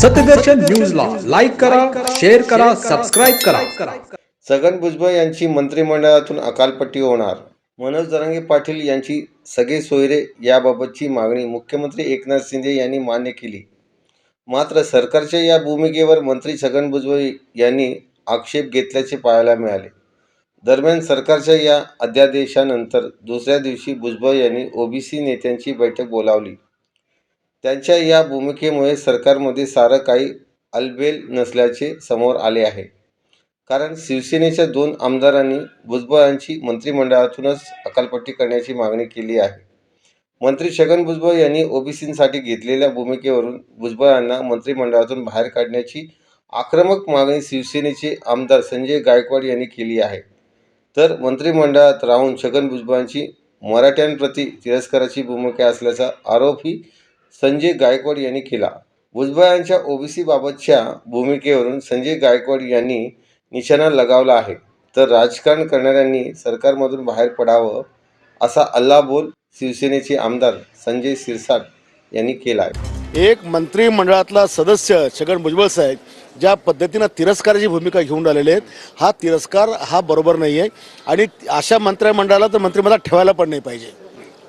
सत्यदर्शन न्यूजला लाईक करा शेअर करा सबस्क्राईब करा. छगन भुजबळ यांची मंत्रिमंडळातून अकालपट्टी होणार. मनोज दरंगे पाटील यांची सगळे सोयरे याबाबतची मागणी मुख्यमंत्री एकनाथ शिंदे यांनी मान्य केली. मात्र सरकारच्या या भूमिकेवर मंत्री छगन भुजबळ यांनी आक्षेप घेतल्याचे पाहायला मिळाले. दरम्यान सरकारच्या या अध्यादेशानंतर दुसऱ्या दिवशी भुजबळ यांनी ओबीसी नेत्यांची बैठक बोलावली. त्यांच्या या भूमिकेमुळे सरकारमध्ये सारं काही अलबेल नसल्याचे समोर आले आहे. कारण शिवसेनेच्या दोन आमदारांनी भुजबळांची मंत्रिमंडळातूनच अकालपट्टी करण्याची मागणी केली आहे. मंत्री छगन भुजबळ यांनी ओबीसींसाठी घेतलेल्या भूमिकेवरून भुजबळांना मंत्रिमंडळातून बाहेर काढण्याची आक्रमक मागणी शिवसेनेचे आमदार संजय गायकवाड यांनी केली आहे. तर मंत्रिमंडळात राहून छगन भुजबळांची मराठ्यांप्रती तिरस्काराची भूमिका असल्याचा आरोपही संजय गायकवाड यांनी केला. भुजबळांच्या ओबीसीबाबतच्या भूमिकेवरून संजय गायकवाड यांनी निशाणा लगावला आहे. तर राजकारण करणाऱ्यांनी सरकारमधून बाहेर पडावं असा अल्लाबोल शिवसेनेचे आमदार संजय सिरसाट यांनी केला आहे. एक मंत्रिमंडळातला सदस्य छगन भुजबळ साहेब ज्या पद्धतीनं तिरस्काराची भूमिका घेऊन राहिलेले आहेत हा तिरस्कार हा बरोबर नाही आहे आणि अशा मंत्रिमंडळाला तर मंत्रिमंडळात ठेवायला पण नाही पाहिजे.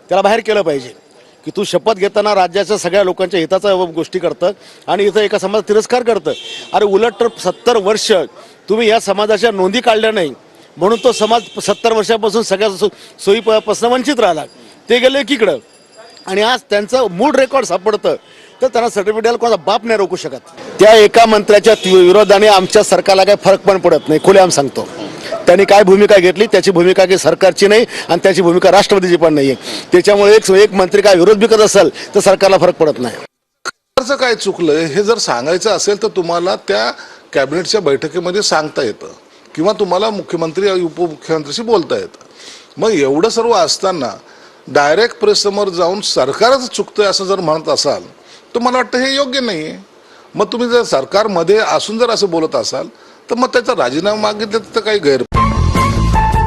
त्याला बाहेर केलं पाहिजे. की तू शपथ घेताना राज्याच्या सगळ्या लोकांच्या हिताचा गोष्टी करतं आणि इथं एका समाजाचा तिरस्कार करतं. अरे उलट तर सत्तर वर्ष तुम्ही या समाजाच्या नोंदी काढल्या नाही. म्हणून तो समाज सत्तर वर्षापासून सगळ्या सो सोयीपासून वंचित राहिला. ते गेले एकीकडं. आणि आज त्यांचं मूळ रेकॉर्ड सापडतं. तर त्यांना सर्टिफिकेट कोणाचा बाप नाही रोखू शकत. त्या एका मंत्र्याच्या विरोधाने आमच्या सरकारला काही फरक पण पडत नाही. खुले आम सांगतो. त्यांनी काय भूमिका घेतली त्याची भूमिका काही सरकारची नाही आणि त्याची भूमिका राष्ट्रपतीची पण नाही आहे त्याच्यामुळे एक एक मंत्री काय विरोध बी करत असेल तर सरकारला फरक पडत नाही. सरकारचं काय चुकलंय हे जर सांगायचं असेल तर तुम्हाला त्या कॅबिनेटच्या बैठकीमध्ये सांगता येतं. किंवा तुम्हाला मुख्यमंत्री उपमुख्यमंत्रीशी बोलता येतं. मग एवढं सर्व असताना डायरेक्ट प्रेससमोर जाऊन सरकारच चुकतंय असं जर म्हणत असाल तर मला वाटतं हे योग्य नाही आहे मग तुम्ही जर सरकारमध्ये असून जर असं बोलत असाल तर मग त्याचा राजीनामा मागितलं तर काही गैर